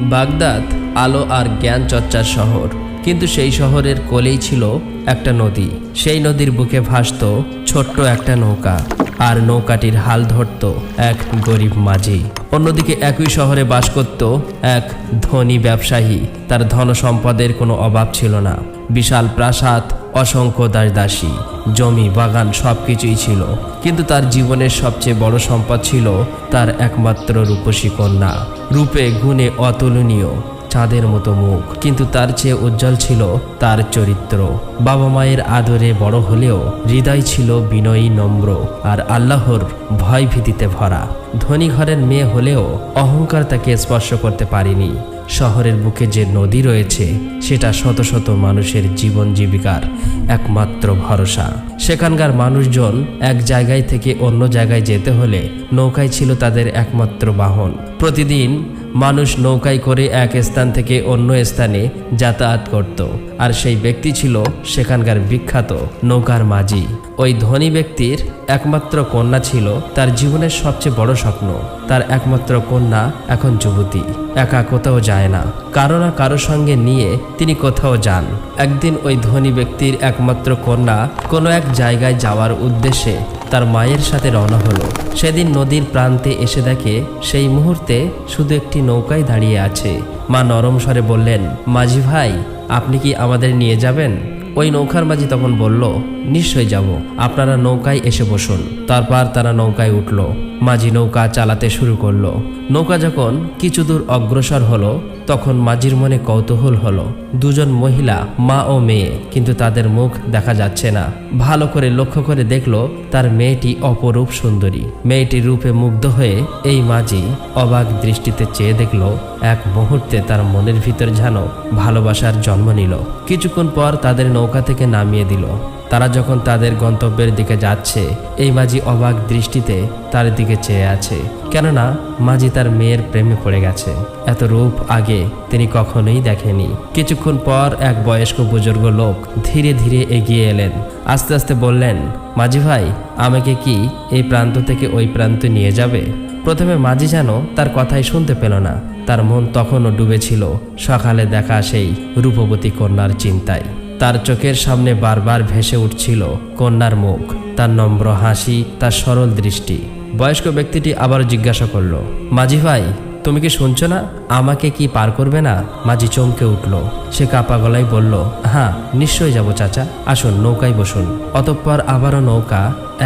Baghdad আলো আর জ্ঞান চর্চার শহর। কিন্তু সেই শহরের কোলেই ছিল একটা নদী। সেই নদীর বুকে ভাসত ছোট্ট একটা নৌকা। আর নৌকাটির হাল ধরত এক গরিব মাঝি। অন্যদিকে একই শহরে বাস করত এক ধনী ব্যবসায়ী। তার ধন সম্পদের কোনো অভাব ছিল না। বিশাল প্রাসাদ অসংখ্য দাসদাসী জমি, বাগান সব কিছুই ছিল। কিন্তু তার জীবনের সবচেয়ে বড় সম্পদ ছিল তার একমাত্র রূপসী কন্যা। রূপে গুণে অতুলনীয়, চাঁদের মতো মুখ। কিন্তু তার চেয়ে উজ্জ্বল ছিল তার চরিত্র। বাবা মায়ের আদরে বড় হলেও হৃদয় ছিল বিনয়ী, নম্র আর আল্লাহর ভয় ভীতিতে ভরা। ধনী ঘরের মেয়ে হলেও অহংকার তাকে স্পর্শ করতে পারেনি। শহরের বুকে যে নদী রয়েছে, সেটা শত শত মানুষের জীবন জীবিকার একমাত্র ভরসা। সেখানকার মানুষজন এক জায়গায় থেকে অন্য জায়গায় যেতে হলে নৌকায় ছিল তাদের একমাত্র বাহন। প্রতিদিন মানুষ নৌকায় করে এক স্থান থেকে অন্য স্থানে যাতায়াত করত, আর সেই ব্যক্তি ছিল সেখানকার বিখ্যাত নৌকার মাঝি। ওই ধনী ব্যক্তির একমাত্র কন্যা ছিল, তার জীবনের সবচেয়ে বড় স্বপ্ন। তার একমাত্র কন্যা এখন যুবতী, একা কোথাও যায় না। কারও না কারও সঙ্গে নিয়ে তিনি কোথাও যান। একদিন ওই ধনী ব্যক্তির একমাত্র কন্যা কোনো এক জায়গায় যাওয়ার উদ্দেশ্যে তার মায়ের সাথে রওনা হলো। সেদিন নদীর প্রান্তে এসে দেখে সেই মুহূর্তে শুধু একটি নৌকায় দাঁড়িয়ে আছে। মা নরম স্বরে বললেন, মাঝি ভাই, আপনি কি আমাদের নিয়ে যাবেন? ওই নৌকার মাঝি তখন বলল, নিশ্চয় যাব। আপনারা নৌকায় এসে বসুন। তারপর তারা নৌকায় উঠল। মাঝি নৌকা চালাতে শুরু করল। নৌকা যখন কিছু দূর অগ্রসর হলো, তখন মাঝির মনে কৌতূহল হলো। দুজন মহিলা, মা ও মেয়ে, কিন্তু তাদের মুখ দেখা যাচ্ছে না। ভালো করে লক্ষ্য করে দেখল, তার মেয়েটি অপরূপ সুন্দরী। মেয়েটির রূপে মুগ্ধ হয়ে এই মাঝি অবাক দৃষ্টিতে চেয়ে দেখল, এক মুহূর্তে তার মনের ভিতর যেন ভালোবাসার জন্ম নিল। কিছুক্ষণ পর তাদের নৌকা থেকে নামিয়ে দিল। তারা যখন তাদের গন্তব্যের দিকে যাচ্ছে, এই মাঝি অবাক দৃষ্টিতে তার দিকে চেয়ে আছে। কেননা, মাঝি তার মেয়ের প্রেমে পড়ে গেছে। এত রূপ আগে তিনি কখনোই দেখেনি। কিছুক্ষণ পর এক বয়স্ক বুজুর্গ লোক ধীরে ধীরে এগিয়ে এলেন। আস্তে আস্তে বললেন, মাঝি ভাই, আমাকে কি এই প্রান্ত থেকে ওই প্রান্তে নিয়ে যাবে? প্রথমে মাঝি যেন তার কথাই শুনতে পেল না। তার মন তখনও ডুবেছিল সকালে দেখা সেই রূপবতী কন্যার চিন্তায়। তার চোখের সামনে বারবার ভেসে উঠছিল কন্যার মুখ, তার নম্র হাসি, তার সরল দৃষ্টি। বয়স্ক ব্যক্তিটি আবার জিজ্ঞাসা করল, মাঝি ভাই, তুমি কি শুনছো না? আমাকে কি পার করবে না? মাঝি চমকে উঠল। সে কাপা গলায় বলল হ্যাঁ নিশ্চয়ই যাব চাচা। আসুন, নৌকায় বসুন। অতঃপর আবারও নৌকা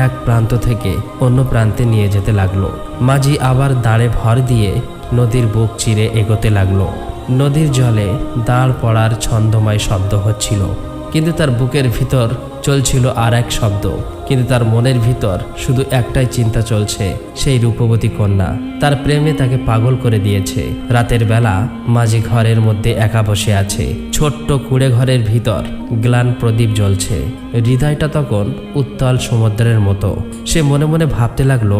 এক প্রান্ত থেকে অন্য প্রান্তে নিয়ে যেতে লাগল। মাঝি আবার দাঁড়ে ভর দিয়ে নদীর বুক চিরে এগোতে লাগল। নদীর জলে দাঁড় পড়ার ছন্দময় শব্দ হচ্ছিল। কিন্তু তার বুকের ভিতর চলছিল আর এক শব্দ, কিন্তু তার মনের ভিতর শুধু একটাই চিন্তা চলছে, সেই রূপবতী কন্যা। তার প্রেমে তাকে পাগল করে দিয়েছে। রাতের বেলা মাঝি ঘরের মধ্যে একা বসে আছে। ছোট্ট কুড়ে ঘরের ভিতর গ্লান প্রদীপ জ্বলছে। হৃদয়টা তখন উত্তাল সমুদ্রের মতো। সে মনে মনে ভাবতে লাগল,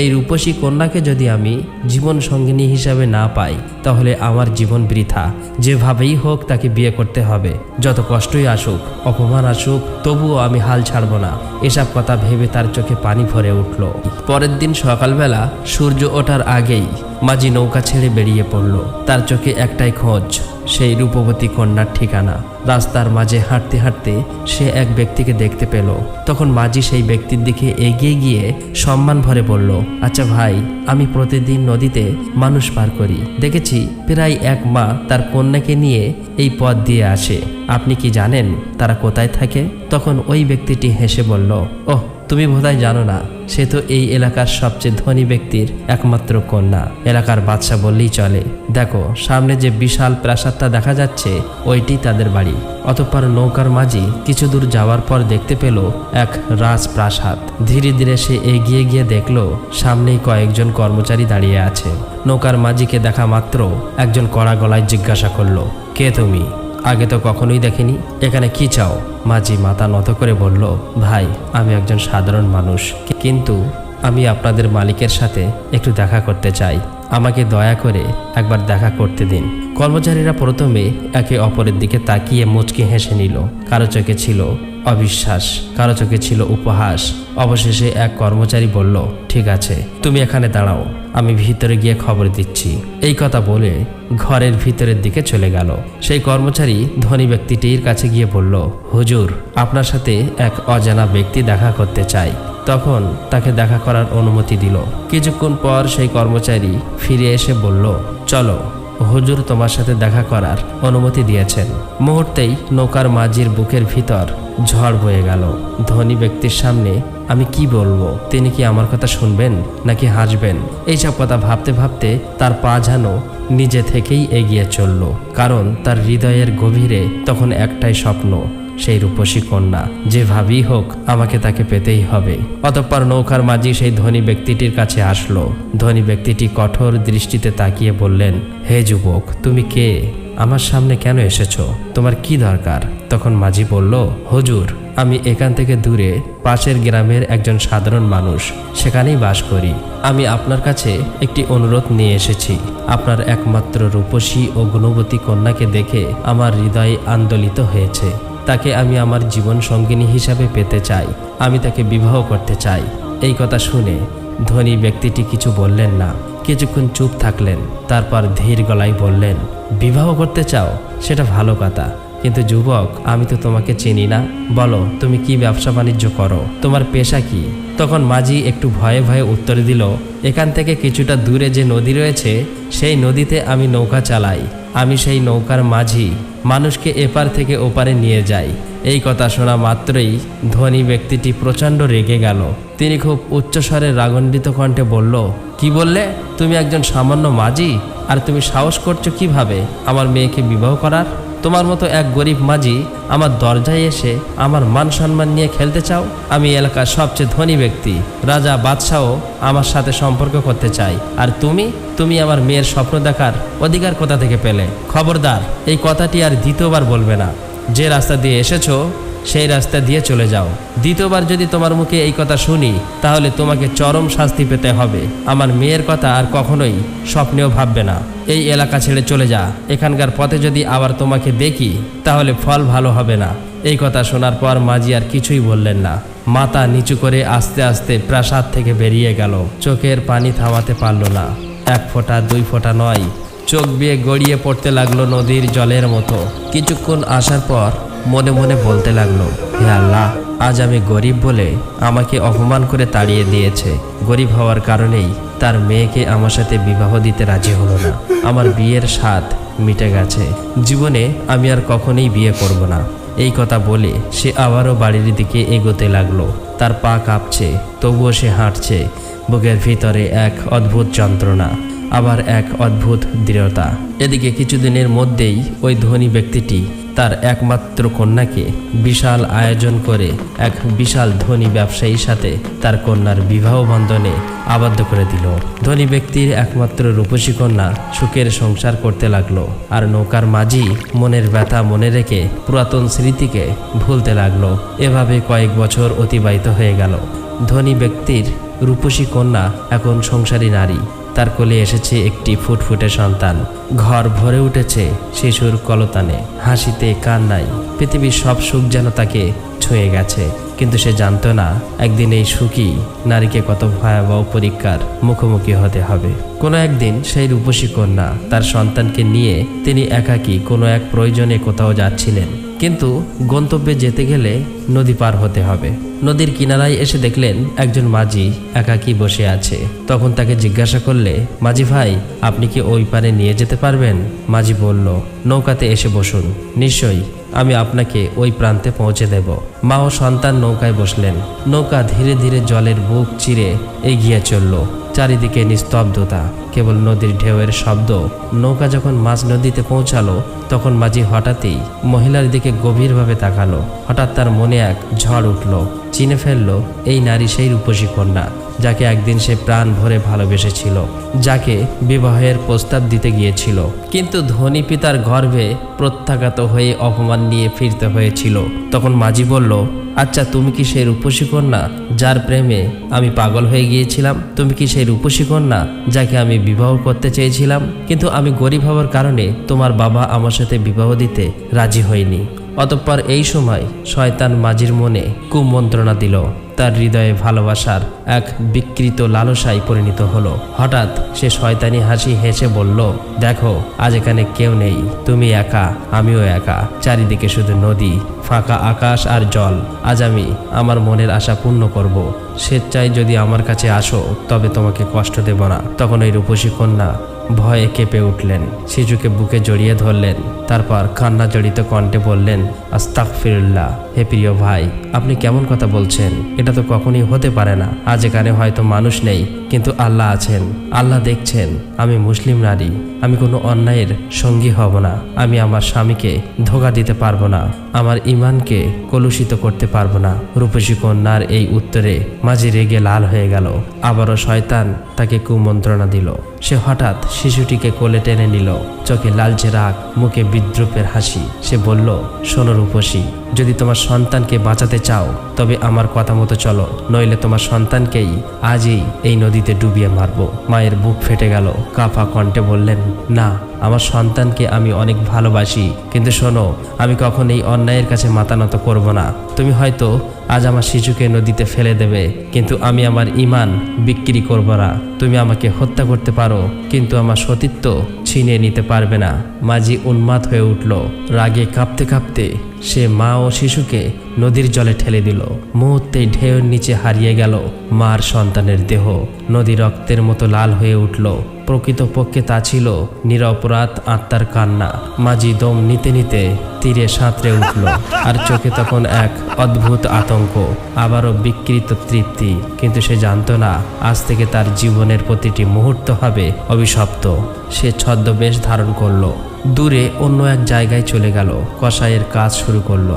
এই রূপসী কন্যাকে যদি আমি জীবন সঙ্গিনী হিসাবে না পাই, তাহলে আমার জীবন বৃথা। যেভাবেই হোক তাকে বিয়ে করতে হবে। যত কষ্টই আসুক, অপমান আসুক তবুও আমি হাল ছাড়ব না। এসব কথা ভেবে তার চোখে পানি ভরে উঠল। পরের দিন সকালবেলা সূর্য ওঠার আগেই মাঝি নৌকা ছেড়ে বেরিয়ে পড়ল। তার চোখে একটাই খোঁজ সেই রূপবতী কন্যার ঠিকানা। রাস্তার মাঝে হাঁটতে হাঁটতে সে এক ব্যক্তিকে দেখতে পেল। তখন মাঝি সেই ব্যক্তির দিকে এগিয়ে গিয়ে সম্মান ভরে বলল আচ্ছা ভাই, আমি প্রতিদিন নদীতে মানুষ পার করি। দেখেছি প্রায় এক মা তার কন্যাকে নিয়ে এই পথ দিয়ে আসে। আপনি কি জানেন তারা কোথায় থাকে? তখন ওই ব্যক্তিটি হেসে বলল, ওহ তুমি বোধহয় জানো না, সে তো এই এলাকার সবচেয়ে ধনী ব্যক্তির একমাত্র কন্যা। এলাকার বাদশা বললেই চলে, দেখো, সামনে যে বিশাল প্রাসাদটা দেখা যাচ্ছে, ওইটি তাদের বাড়ি। অতঃপর নৌকার মাঝি কিছু দূর যাওয়ার পর দেখতে পেল এক রাজপ্রাসাদ। ধীরে ধীরে সে এগিয়ে গিয়ে দেখল, সামনেই কয়েকজন কর্মচারী দাঁড়িয়ে আছে। নৌকার মাঝিকে দেখা মাত্র একজন কড়া গলায় জিজ্ঞাসা করল, কে তুমি? আগে তো কখনোই দেখিনি। এখানে কি চাও? মাঝি মাথা নত করে বলল, ভাই, আমি একজন সাধারণ মানুষ। কিন্তু আমি আপনাদের মালিকের সাথে একটু দেখা করতে চাই। আমাকে দয়া করে একবার দেখা করতে দিন। কর্মচারীরা প্রথমে একে অপরের দিকে তাকিয়ে মুচকি হেসে নিল। কারও চোখে ছিল অবিশ্বাস। কারও চোখে ছিল উপহাস। অবশেষে এক কর্মচারী বলল, ঠিক আছে, তুমি এখানে দাঁড়াও। আমি ভিতরে গিয়ে খবর দিচ্ছি। এই কথা বলে ঘরের ভিতরের দিকে চলে গেল। সেই কর্মচারী ধনী ব্যক্তিটির কাছে গিয়ে বলল, হুজুর, আপনার সাথে এক অজানা ব্যক্তি দেখা করতে চাই। তখন তাকে দেখা করার অনুমতি দিল। কিছুক্ষণ পর সেই কর্মচারী ফিরে এসে বলল, চলো হুজুর তোমার সাথে দেখা করার অনুমতি দিয়েছেন। মুহূর্তেই নৌকার মাঝির বুকের ভিতর ঝড় বয়ে গেল। ধনী ব্যক্তির সামনে আমি কি বলব? তিনি কি আমার কথা শুনবেন নাকি হাসবেন? এইসব কথা ভাবতে ভাবতে তার পা যেন নিজে থেকেই এগিয়ে চলল। কারণ তার হৃদয়ের গভীরে তখন একটাই স্বপ্ন সেই রূপসী কন্যা যেভাবেই হোক আমাকে তাকে পেতেই হবে। অতঃপর নৌকার মাঝি সেই ধনী ব্যক্তিটির কাছে আসলো। ধনী ব্যক্তিটি কঠোর দৃষ্টিতে তাকিয়ে বললেন, হে যুবক, তুমি কে? আমার সামনে কেন এসেছ? তোমার কি দরকার? তখন মাঝি বলল, হুজুর, আমি এখান থেকে দূরে, পাশের গ্রামের একজন সাধারণ মানুষ, সেখানেই বাস করি। আমি আপনার কাছে একটি অনুরোধ নিয়ে এসেছি। আপনার একমাত্র রূপসী ও গুণবতী কন্যাকে দেখে আমার হৃদয় আন্দোলিত হয়েছে। তাকে আমি আমার জীবন সঙ্গিনী হিসাবে পেতে চাই। আমি তাকে বিবাহ করতে চাই। এই কথা শুনে ধনী ব্যক্তিটি কিছু বললেন না। কিছুক্ষণ চুপ থাকলেন। তারপর ধীর গলায় বললেন, বিবাহ করতে চাও? সেটা ভালো কথা। কিন্তু যুবক, আমি তো তোমাকে চিনি না। বলো, তুমি কি ব্যবসা বাণিজ্য করো? তোমার পেশা কি? তখন মাঝি একটু ভয়ে ভয়ে উত্তর দিল, এখান থেকে কিছুটা দূরে যে নদী রয়েছে, সেই নদীতে আমি নৌকা চালাই। আমি সেই নৌকার মাঝি, মানুষকে এপার থেকে ওপারে নিয়ে যাই। এই কথা শোনা মাত্রই ধনী ব্যক্তিটি প্রচণ্ড রেগে গেল। তিনি খুব উচ্চস্বরে রাগণ্ডিত কণ্ঠে বলল, কি বললে? তুমি একজন সামান্য মাঝি, আর তুমি সাহস করছ কীভাবে? আমার মেয়েকে বিবাহ করার? তোমার মতো এক গরিব মাঝি আমার দরজায় এসে আমার মান সম্মান নিয়ে খেলতে চাও? আমি এলাকার সবচেয়ে ধনী ব্যক্তি। রাজা বাদশাহও আমার সাথে সম্পর্ক করতে চাই আর তুমি? তুমি আমার মেয়ের স্বপ্ন দেখার অধিকার কোথা থেকে পেলে? খবরদার, এই কথাটি আর দ্বিতীয়বার বলবে না। যে রাস্তা দিয়ে এসেছ সেই রাস্তা দিয়ে চলে যাও। দ্বিতীয়বার যদি তোমার মুখে এই কথা শুনি, তাহলে তোমাকে চরম শাস্তি পেতে হবে। আমার মেয়ের কথা আর কখনোই স্বপ্নেও ভাববে না। এই এলাকা ছেড়ে চলে যা। এখানকার পথে যদি আবার তোমাকে দেখি, তাহলে ফল ভালো হবে না। এই কথা শোনার পর মাঝি আর কিছুই বললেন না। মাথা নিচু করে আস্তে আস্তে প্রাসাদ থেকে বেরিয়ে গেল। চোখের পানি থামাতে পারল না। এক ফোঁটা, দুই ফোঁটা নয়, চোখ বিয়ে গড়িয়ে পড়তে লাগল নদীর জলের মতো। কিছুক্ষণ আসার পর মনে মনে বলতে লাগল, হে আল্লাহ, আজ আমি গরিব বলে আমাকে অপমান করে তাড়িয়ে দিয়েছে। গরিব হওয়ার কারণেই তার মেয়েকে আমার সাথে বিবাহ দিতে রাজি হলো না। আমার বিয়ের স্বাদ মিটে গেছে। জীবনে আমি আর কখনোই বিয়ে করব না। এই কথা বলে সে আবারও বাড়ির দিকে এগোতে লাগল। তার পা কাঁপছে, তবুও সে হাঁটছে। বুকের ভিতরে এক অদ্ভুত যন্ত্রণা, আবার এক অদ্ভুত দৃঢ়তা। এদিকে কিছুদিনের মধ্যেই ওই ধনী ব্যক্তিটি তার একমাত্র কন্যাকে বিশাল আয়োজন করে এক বিশাল ধনী ব্যবসায়ীর সাথে তার কন্যার বিবাহ বন্ধনে আবদ্ধ করে দিল। ধনী ব্যক্তির একমাত্র রূপসী কন্যা সুখের সংসার করতে লাগল আর নৌকার মাঝি মনের ব্যথা মনে রেখে পুরাতন স্মৃতিকে ভুলতে লাগল। এভাবে কয়েক বছর অতিবাহিত হয়ে গেল। ধনী ব্যক্তির রূপসী কন্যা এখন সংসারী নারী। তার কোলে এসেছে একটি ফুটফুটে সন্তান। ঘর ভরে উঠেছে শিশুর কলতানে, হাসিতে, কান্নায়। পৃথিবীর সব সুখ যেন তাকে ছুঁয়ে গেছে। কিন্তু সে জানতো না, একদিন এই সুখী নারীকে কত ভয়াবহ পরীক্ষার মুখোমুখি হতে হবে। কোনো একদিন সেই রূপসী কন্যা তার সন্তানকে নিয়ে তিনি একাকী কোনো এক প্রয়োজনে কোথাও যাচ্ছিলেন। কিন্তু গন্তব্যে যেতে গেলে নদী পার হতে হবে। নদীর কিনারায় এসে দেখলেন একজন মাঝি একাকী বসে আছে। তখন তাকে জিজ্ঞাসা করলে, মাঝি ভাই, আপনি কি ওই পারে নিয়ে যেতে পারবেন? মাঝি বলল, নৌকাতে এসে বসুন। নিশ্চয়ই আমি আপনাকে ওই প্রান্তে পৌঁছে দেব। মা ও সন্তান নৌকায় বসলেন। নৌকা ধীরে ধীরে জলের বুক চিরে এগিয়ে চলল। চারিদিকে নিস্তব্ধতা, কেবল নদীর ঢেউয়ের শব্দ। নৌকা যখন মাঝ নদীতে পৌঁছালো, তখন মাঝি হঠাৎই মহিলার দিকে গভীরভাবে তাকালো। হঠাৎ তার মনে এক ঝড় উঠল। চিনে ফেলল এই নারী সেই রূপসী কন্যা, যাকে একদিন সে প্রাণ ভরে ভালোবেসেছিল, যাকে বিবাহের প্রস্তাব দিতে গিয়েছিল। কিন্তু ধনী পিতার গর্ভে প্রত্যাঘাত হয়ে অপমান নিয়ে ফিরতে হয়েছিল। তখন মাঝি বলল আচ্ছা তুমি কি সেই রূপসী কন্যা যার প্রেমে আমি পাগল হয়ে গিয়েছিলাম? তুমি কি সেই রূপসী কন্যা যাকে আমি বিবাহ করতে চেয়েছিলাম? কিন্তু আমি গরিব হওয়ার কারণে তোমার বাবা আমার সাথে বিবাহ দিতে রাজি হয়নি। অতঃপর এই সময় শয়তান মাঝির মনে কুমন্ত্রণা দিল। তার হৃদয়ে ভালোবাসার এক বিকৃত লালসায় পরিণত হলো। হঠাৎ সে শয়তানি হাসি হেসে বলল, দেখো, আজ এখানে কেউ নেই। তুমি একা, আমিও একা। চারিদিকে শুধু নদী, ফাঁকা আকাশ আর জল। আজ আমি আমার মনের আশা পূর্ণ করব। স্বেচ্ছায় যদি আমার কাছে আসো, তবে তোমাকে কষ্ট দেব না। তখন ওই রূপসী কন্যা ভয়ে কেঁপে উঠলেন। শিশুকে বুকে জড়িয়ে ধরলেন। তারপর কান্না জড়িত কণ্ঠে বললেন আস্তাক ফিরুল্লাহ হে প্রিয় ভাই, আপনি কেমন কথা বলছেন? এটা তো কখনই হতে পারে না। আজ এখানে হয়তো মানুষ নেই। কিন্তু আল্লাহ আছেন। আল্লাহ দেখছেন, আমি মুসলিম নারী, আমি কোনো অন্যায়ের সঙ্গী হব না, আমি আমার স্বামীকে ধোকা দিতে পারব না, আমার ইমানকে কলুষিত করতে পারব না। রূপসী কন্যার এই উত্তরে মাঝি রেগে লাল হয়ে গেল। আবারও শয়তান তাকে কুমন্ত্রণা দিল। সে হঠাৎ শিশুটিকে কোলে টেনে নিল। চোখে লালচে রাগ, মুখে বিদ্রুপের হাসি। সে বলল, শোনো রূপসী যদি তোমার সন্তানকে বাঁচাতে চাও, তবে আমার কথা মতো চলো, নইলে তোমার সন্তানকেই আজই এই নদীতে ডুবিয়ে মারবো। মায়ের বুক ফেটে গেল। কাফা কণ্ঠে বললেন, না, আমার সন্তানকে আমি অনেক ভালোবাসি। কিন্তু শোনো, আমি কখন এই অন্যায়ের কাছে মাতানত করব না। তুমি হয়তো আজ আমার শিশুকে নদীতে ফেলে দেবে, কিন্তু আমি আমার ইমান বিক্রি করব না। তুমি আমাকে হত্যা করতে পারো, কিন্তু আমার সতীত্ব ছিনিয়ে নিতে পারবে না। মাঝি উন্মাদ হয়ে উঠল। রাগে কাঁপতে কাঁপতে সে মা ও শিশুকে নদীর জলে ঠেলে দিল। মুহূর্তেই ঢেউর নিচে হারিয়ে গেল মার সন্তানের দেহ। নদী রক্তের মতো লাল হয়ে উঠল। প্রকৃতপক্ষে তা ছিল নিরপরাধ আত্মার কান্না। মাঝি দম নিতে নিতে তীরে সাঁতরে উঠল, আর চোখে তখন এক অদ্ভুত আতঙ্ক। আবারও বিকৃত তৃপ্তি, কিন্তু সে জানতো না, আজ থেকে তার জীবনের প্রতিটি মুহূর্ত হবে অভিশপ্ত। সে ছদ্মবেশ ধারণ করল, দূরে অন্য এক জায়গায় চলে গেল, কসাইয়ের কাজ শুরু করল।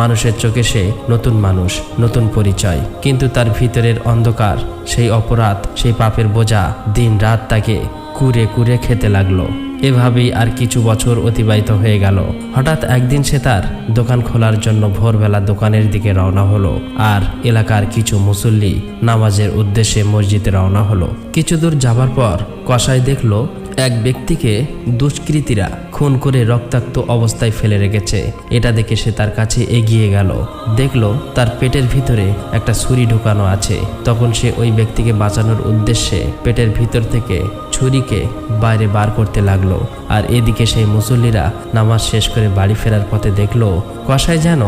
মানুষের চোখে সে নতুন মানুষ, নতুন পরিচয়, কিন্তু তার ভিতরের অন্ধকার, সেই অপরাধ, সেই পাপের বোঝা দিন রাত তাকে কুরে কুরে খেতে লাগল। এভাবেই আর কিছু বছর অতিবাহিত হয়ে গেল। হঠাৎ একদিন সে তার দোকান খোলার জন্য ভোরবেলা দোকানের দিকে রওনা হলো আর এলাকার কিছু মুসল্লি নামাজের উদ্দেশ্যে মসজিদে রওনা হলো। কিছু দূর যাবার পর কসাই দেখল এক ব্যক্তিকে দুষ্কৃতীরা খুন করে রক্তাক্ত অবস্থায় ফেলে রেখেছে। এটা দেখে সে তার কাছে এগিয়ে গেল। দেখল তার পেটের ভিতরে একটা ছুরি ঢুকানো আছে। তখন সে ওই ব্যক্তিকে বাঁচানোর উদ্দেশ্যে পেটের ভিতর থেকে ছুরিকে বাইরে বার করতে লাগল। আর এদিকে সেই মুসল্লিরা নামাজ শেষ করে বাড়ি ফেরার পথে দেখল কষায় যেন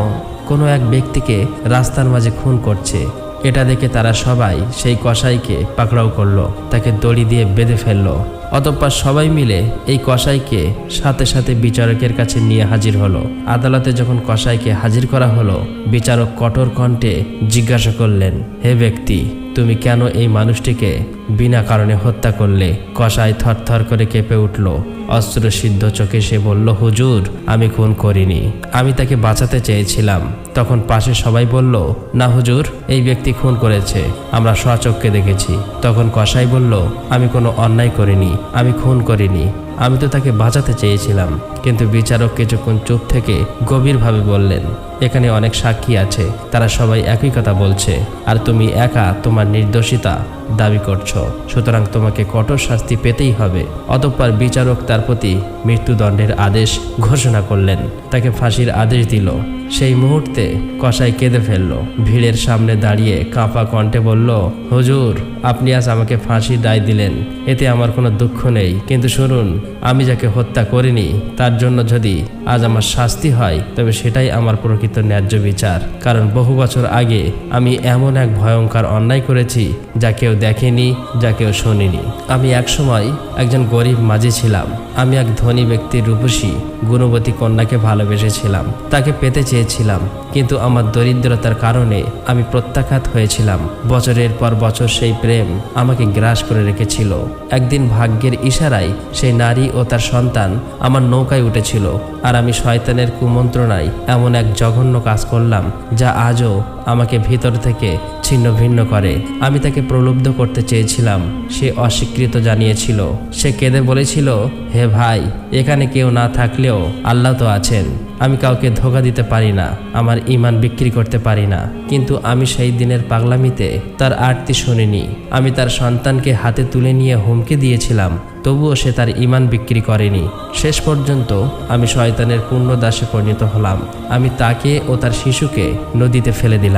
কোনো এক ব্যক্তিকে রাস্তার মাঝে খুন করছে। এটা দেখে তারা সবাই সেই কসাইকে পাকড়াও করল, তাকে দড়ি দিয়ে বেঁধে ফেলল। অতঃপর সবাই মিলে এই কসাইকে সাথে সাথে বিচারকের কাছে নিয়ে হাজির হলো। আদালতে যখন কসাইকে হাজির করা হলো, বিচারক কঠোর কণ্ঠে জিজ্ঞাসা করলেন, হে ব্যক্তি, তুমি কেন এই মানুষটিকে বিনা কারণে হত্যা করলে? কসাই থরথর করে কেঁপে উঠল। অস্ত্র সিদ্ধ চোখে সে বলল, হুজুর, আমি খুন করিনি। আমি তাকে বাঁচাতে চেয়েছিলাম। তখন পাশে সবাই বলল, না হুজুর, এই ব্যক্তি খুন করেছে। আমরা স্বচক্ষে দেখেছি। তখন কসাই বলল, আমি কোনো অন্যায় করিনি। আমি খুন করিনি। আমি তো তাকে বাঁচাতে চেয়েছিলাম, কিন্তু বিচারক কিছুক্ষণ চুপ থেকে গভীরভাবে বললেন, এখানে অনেক সাক্ষী আছে, তারা সবাই একই কথা বলছে, আর তুমি একা তোমার নির্দোষিতা দাবি করছ। সুতরাং তোমাকে কঠোর শাস্তি পেতেই হবে। অতঃপর বিচারক তার প্রতি মৃত্যুদণ্ডের আদেশ ঘোষণা করলেন। তাকে ফাঁসির আদেশ দিল। সেই মুহূর্তে কসাই কেঁদে ফেলল। ভিড়ের সামনে দাঁড়িয়ে কাঁপা কণ্ঠে বলল, হুজুর, আপনি আজ আমাকে ফাঁসির রায় দিলেন। এতে আমার কোনো দুঃখ নেই। কিন্তু শুনুন আমি যাকে হত্যা করিনি, তার জন্য যদি আজ আমার শাস্তি হয়, তবে সেটাই আমার প্রকৃত ন্যায্য বিচার। কারণ বহু বছর আগে আমি এমন এক ভয়ঙ্কর অন্যায় করেছি, যা কেউ দেখেনি, যা কেউ শোনেনি। আমি একসময় একজন গরিব মাঝি ছিলাম। আমি এক ধনী ব্যক্তির রূপসী, গুণবতী কন্যাকে ভালোবেসেছিলাম। তাকে পেতে চেয়েছিলাম, কিন্তু আমার দরিদ্রতার কারণে আমি প্রত্যাখ্যাত হয়েছিলাম। বছরের পর বছর সেই প্রেম আমাকে গ্রাস করে রেখেছিল। একদিন ভাগ্যের ইশারায় সেই নারী ও তার সন্তান আমার নৌকায় উঠেছিল, আর আমি শয়তানের কুমন্ত্রণায় এমন এক জঘন্য কাজ করলাম, যা আজও আমাকে ভিতর থেকে ছিন্ন ভিন্ন করে। আমি তাকে প্রলুব্ধ করতে চেয়েছিলাম। সে অস্বীকৃত জানিয়েছিল। সে কেঁদে বলেছিল, হে ভাই, এখানে কেউ না থাকলেও আল্লাহ তো আছেন। আমি কাউকে ধোকা দিতে পারি না, আমার ইমান বিক্রি করতে পারি না। কিন্তু আমি সেই দিনের পাগলামিতে তার আরতি শুনিনি। আমি তার সন্তানকে হাতে তুলে নিয়ে হুমকি দিয়েছিলাম, তবুও সে তার ইমান বিক্রি করেনি। শেষ পর্যন্ত আমি শয়তানের পূর্ণ দাসে পরিণত হলাম। আমি তাকে ও তার শিশুকে নদীতে ফেলে দিলাম।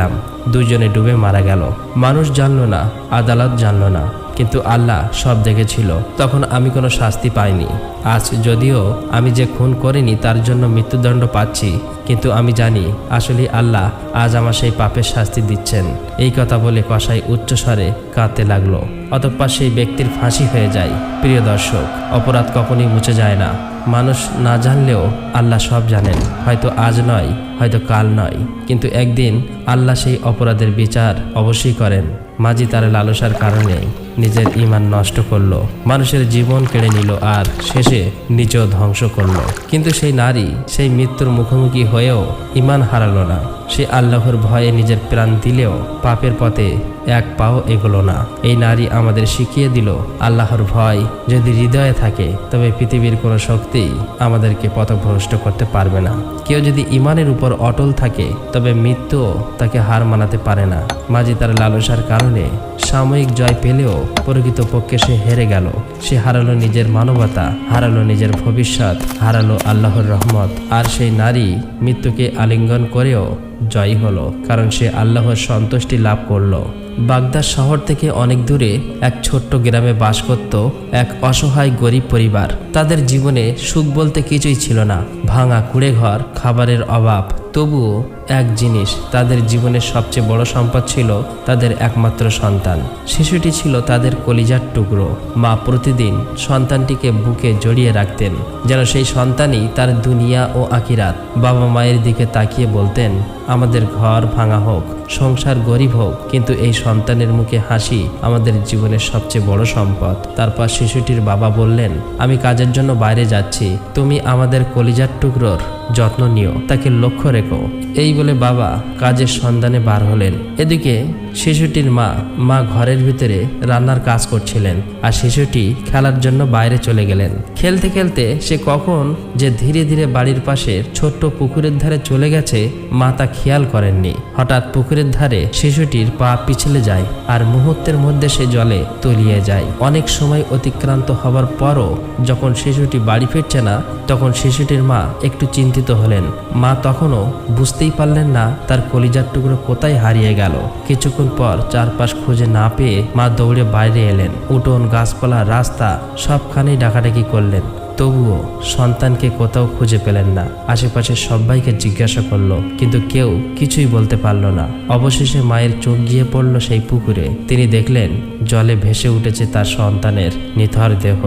দুজনে ডুবে মারা গেল। মানুষ জানলো না, আদালত জানলো না। কিন্তু আল্লাহ সব দেখেছিল। তখন আমি কোনো শাস্তি পাইনি। আজ যদিও আমি যে খুন করিনি, তার জন্য মৃত্যুদণ্ড পাচ্ছি। কিন্তু আমি জানি আসলে আল্লাহ আজ আমার সেই পাপের শাস্তি দিচ্ছেন। এই কথা বলে কসাই উচ্চস্বরে কাঁদতে লাগল। অতঃপর সেই ব্যক্তির ফাঁসি হয়ে যায়। প্রিয় দর্শক, অপরাধ কখনই মুছে যায় না। মানুষ না জানলেও আল্লাহ সব জানেন। হয়তো আজ নয়, হয়তো কাল নয়। কিন্তু একদিন আল্লাহ সেই অপরাধের বিচার অবশ্যই করেন। মাঝি তার লালসার কারণে। নিজের ইমান নষ্ট করল। মানুষের জীবন কেড়ে নিল আর শেষে নিজেও ধ্বংস করল। কিন্তু সেই নারী সেই মৃত্যুর মুখোমুখি হয়েও ইমান হারালো না। সে আল্লাহর ভয়ে নিজের প্রাণ দিলেও পাপের পথে এক পাও এগোলো না। এই নারী আমাদের শিখিয়ে দিল, আল্লাহর ভয় যদি হৃদয়ে থাকে, তবে পৃথিবীর কোনো শক্তি আমাদেরকে পথভ্রষ্ট করতে পারবে না। কেউ যদি ইমানের উপর অটল থাকে, তবে মৃত্যুও তাকে হার মানাতে পারে না। মাঝি তার লালসার কারণে সাময়িক জয় পেলেও প্রকৃতপক্ষে সে হেরে গেল। সে হারালো নিজের মানবতা, হারালো নিজের ভবিষ্যৎ, হারালো আল্লাহর রহমত। আর সেই নারী মৃত্যুকে আলিঙ্গন করেও জয়ী হলো, কারণ সে আল্লাহর সন্তুষ্টি লাভ করল। বাগদাদ শহর থেকে অনেক দূরে এক ছোট্ট গ্রামে বাস করত এক অসহায় গরিব পরিবার। তাদের জীবনে সুখ বলতে কিছুই ছিল না। ভাঙা কুড়ে ঘর খাবারের অভাব, তবুও এক জিনিস তাদের জীবনের সবচেয়ে বড় সম্পদ ছিল তাদের একমাত্র সন্তান। শিশুটি ছিল তাদের কলিজার টুকরো। মা প্রতিদিন সন্তানটিকে বুকে জড়িয়ে রাখতেন, যেন সেই সন্তানই তার দুনিয়া ও আকিরাত বাবা মায়ের দিকে তাকিয়ে বলতেন আমাদের ঘর ভাঙা হোক, সংসার গরিব হোক, কিন্তু এই সন্তানের মুখে হাসি আমাদের জীবনের সবচেয়ে বড় সম্পদ। তারপর শিশুটির বাবা বললেন, আমি কাজের জন্য বাইরে যাচ্ছি। তুমি আমাদের কলিজার টুকরোর যত্ন নিও, তাকে লক্ষ্য রেখো। এই বলে বাবা কাজের সন্ধানে বার হলেন। এদিকে শিশুটির মা মা ঘরের ভিতরে রান্নার কাজ করছিলেন আর শিশুটি খেলার জন্য বাইরে চলে গেলেন। খেলতে খেলতে সে কখন যে ধীরে ধীরে বাড়ির পাশের ছোট্ট পুকুরের ধারে চলে গেছে, মা তা খেয়াল করেননি। হঠাৎ পুকুরের ধারে শিশুটির পা পিছলে যায় আর মুহূর্তের মধ্যে সে জলে তলিয়ে যায়। অনেক সময় অতিক্রান্ত হবার পরও যখন শিশুটি বাড়ি ফিরছে না, তখন শিশুটির মা একটু চিন্তিত হলেন। মা তখনও বুঝতেই পারলেন না তার কলিজার টুকরো কোথায় হারিয়ে গেল। কিছুক্ষণ পর চারপাশ খুঁজে না পেয়ে মা দৌড়ে বাইরে এলেন। উঠোন, গাছপালা, রাস্তা সবখানেই ডাকাডাকি করলেন। তবুও সন্তানকে কোথাও খুঁজে পেলেন না। আশেপাশে সবাইকে জিজ্ঞাসা করল, কিন্তু কেউ কিছুই বলতে পারল না। অবশেষে মায়ের চোখ গিয়ে পড়ল সেই পুকুরে। তিনি দেখলেন, জলে ভেসে উঠেছে তার সন্তানের নিথর দেহ।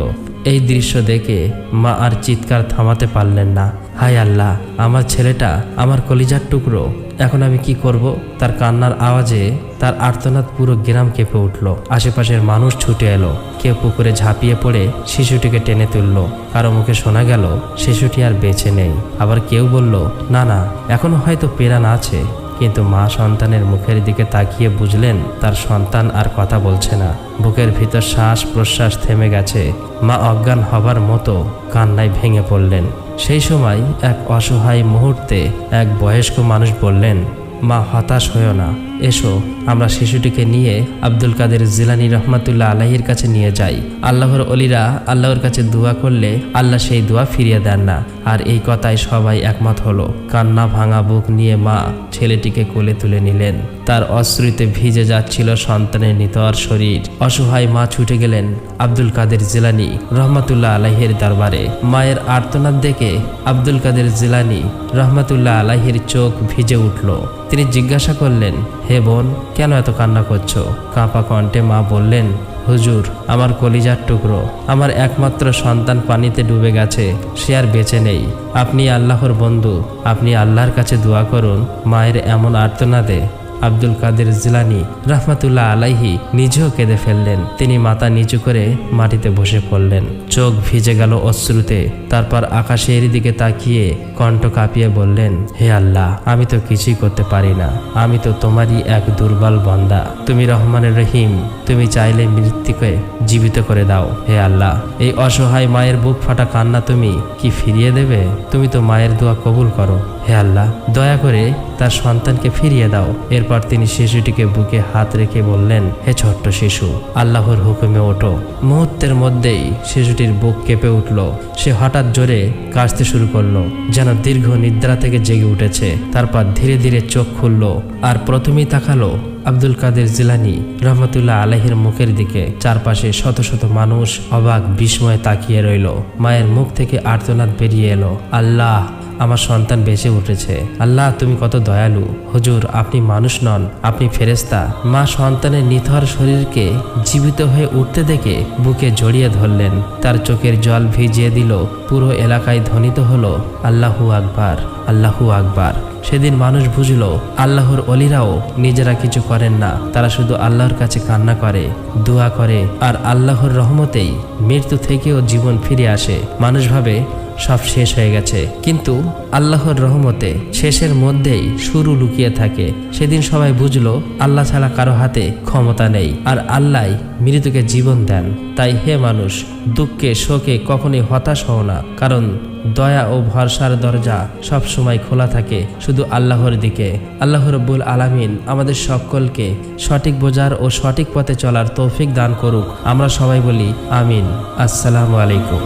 এই দৃশ্য দেখে মা আর চিৎকার থামাতে পারলেন না। হায় আল্লাহ, আমার ছেলেটা আমার কলিজার টুকরো। এখন আমি কি করব? তার কান্নার আওয়াজে তার আর্তনাদ পুরো গ্রাম কেঁপে উঠল। আশেপাশের মানুষ ছুটে এলো। কেউ পুকুরে ঝাঁপিয়ে পড়ে শিশুটিকে টেনে তুললো। কারও মুখে শোনা গেল, শিশুটি আর বেঁচে নেই। আবার কেউ বলল, না না, এখনও হয়তো পেরান আছে। কিন্তু মা সন্তানের মুখের দিকে তাকিয়ে বুঝলেন, তার সন্তান আর কথা বলছে না। বুকের ভিতর শ্বাস প্রশ্বাস থেমে গেছে। মা অজ্ঞান হবার মতো কান্নায় ভেঙে পড়লেন। সেই সময় এক অসহায় মুহূর্তে এক বয়স্ক মানুষ বললেন মা হতাশ হয়েও না। এসো, আমরা শিশুটিকে নিয়ে আব্দুল কাদের জিলানি রহমাতুল্লাহ আলাহির কাছে নিয়ে যাই। আল্লাহর অলিরা আল্লাহর কাছে দোয়া করলে আল্লাহ সেই দোয়া ফিরিয়ে দেন না। আর এই কথায় সবাই একমত হলো। কান্না ভাঙা বুক নিয়ে মা ছেলেটিকে কোলে তুলে নিলেন। তার অশ্রুতে ভিজে যাচ্ছিল সন্তানের নিতর শরীর। অসহায় মা ছুটে গেলেন আব্দুল কাদের জিলানি রহমাতুল্লাহ আলাহির দরবারে। মায়ের আর্তনাদ দেখে আব্দুল কাদের জিলানি রহমাতুল্লাহ আলাহির চোখ ভিজে উঠল। তিনি জিজ্ঞাসা করলেন হে বোন, কেন এত কান্না করছ? কাঁপা কণ্ঠে মা বললেন, হুজুর, আমার কলিজার টুকরো, আমার একমাত্র সন্তান পানিতে ডুবে গেছে, সে আর বেঁচে নেই। আপনি আল্লাহর বন্ধু, আপনি আল্লাহর কাছে দোয়া করুন, মায়ের এমন আর্তনাদে। আব্দুল কাদের জিলানি রহমাতুল্লাহ আলাইহি নিজেও কেঁদে ফেললেন। তিনি মাথা নিচু করে মাটিতে বসে পড়লেন। চোখ ভিজে গেল অশ্রুতে। তারপর আকাশের দিকে তাকিয়ে কণ্ঠ কাঁপিয়ে বললেন, হে আল্লাহ, আমি তো কিছুই করতে পারি না। আমি তো তোমারই এক দুর্বল বন্দা। তুমি রহমানের রহিম। তুমি চাইলে মৃত্যুকে জীবিত করে দাও। হে আল্লাহ, এই অসহায় মায়ের বুক ফাটা কান্না তুমি কি ফিরিয়ে দেবে? তুমি তো মায়ের দোয়া কবুল করো। হে আল্লাহ, দয়া করে তার সন্তানকে ফিরিয়ে দাও। এরপর তিনি শিশুটিকে বুকে হাত রেখে বললেন, হে ছোট্ট শিশু, আল্লাহর হুকুমে ওঠো। মুহূর্তের মধ্যেই শিশুটির বুক কেঁপে উঠল। সে হঠাৎ জোরে কাশতে শুরু করল, যেন দীর্ঘ নিদ্রা থেকে জেগে উঠেছে। তারপর ধীরে ধীরে চোখ খুলল আর প্রথমেই তাকালো আব্দুল কাদের জিলানি রহমতুল্লাহ আলহের মুখের দিকে। চারপাশে শত শত মানুষ অবাক বিস্ময়ে তাকিয়ে রইল। মায়ের মুখ থেকে আর্তনাদ বেরিয়ে এলো। আল্লাহ আমার সন্তান বেঁচে উঠেছে। আল্লাহ, তুমি কত দয়ালু। হুজুর, আপনি মানুষ নন, আপনি ফেরেস্তা মা সন্তানের নিথর শরীরকে জীবিত হয়ে উঠতে দেখে বুকে জড়িয়ে ধরলেন। তার চোখের জল ভিজিয়ে দিল, পুরো এলাকায় ধ্বনিত হলো, আল্লাহু আকবার আল্লাহু আকবার। সেদিন মানুষ বুঝল, আল্লাহর অলিরাও নিজেরা কিছু করেন না। তারা শুধু আল্লাহর কাছে কান্না করে, দোয়া করে, আর আল্লাহর রহমতেই মৃত্যু থেকেও জীবন ফিরে আসে। মানুষ ভাবে সব শেষ হয়ে গেছে। কিন্তু আল্লাহর রহমতে শেষের মধ্যেই শুরু লুকিয়ে থাকে। সেদিন সবাই বুঝলো, আল্লাহ ছাড়া কারও হাতে ক্ষমতা নেই আর আল্লাহ মৃত্যুকে জীবন দেন। তাই হে মানুষ, দুঃখে, শোকে কখনই হতাশ হও না। কারণ দয়া ও ভরসার দরজা সব সময় খোলা থাকে শুধু আল্লাহর দিকে। আল্লাহ রব্বুল আলামিন আমাদের সকলকে সঠিক বোঝার ও সঠিক পথে চলার তৌফিক দান করুক। আমরা সবাই বলি, আমিন। আসসালামু আলাইকুম।